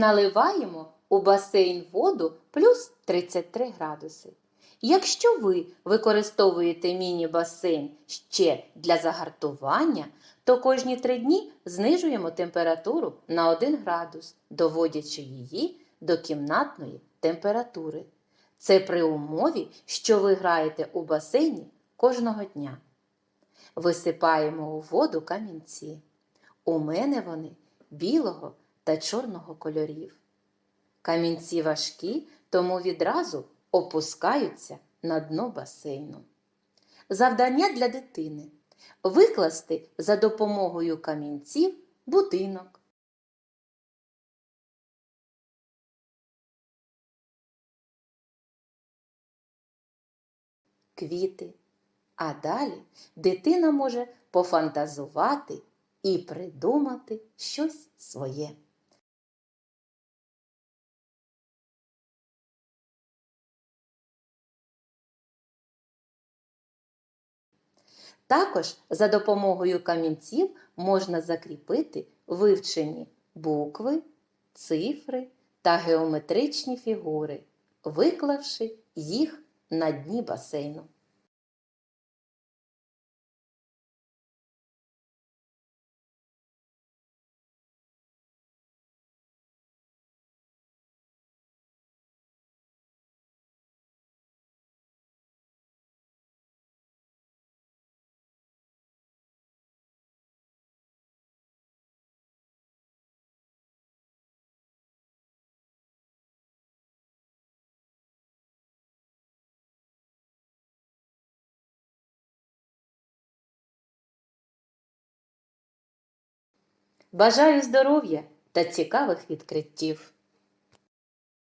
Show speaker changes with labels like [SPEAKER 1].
[SPEAKER 1] Наливаємо у басейн воду плюс 33 градуси. Якщо ви використовуєте міні-басейн ще для загартування, то кожні три дні знижуємо температуру на 1 градус, доводячи її до кімнатної температури. Це при умові, що ви граєте у басейні кожного дня. Висипаємо у воду камінці. У мене вони білого та чорного кольорів. Камінці важкі, тому відразу опускаються на дно басейну. Завдання для дитини викласти за допомогою камінців будинок. Квіти. А далі дитина може пофантазувати і придумати щось своє. Також за допомогою камінців можна закріпити вивчені букви, цифри та геометричні фігури, виклавши їх на дні басейну. Бажаю здоров'я та цікавих відкриттів!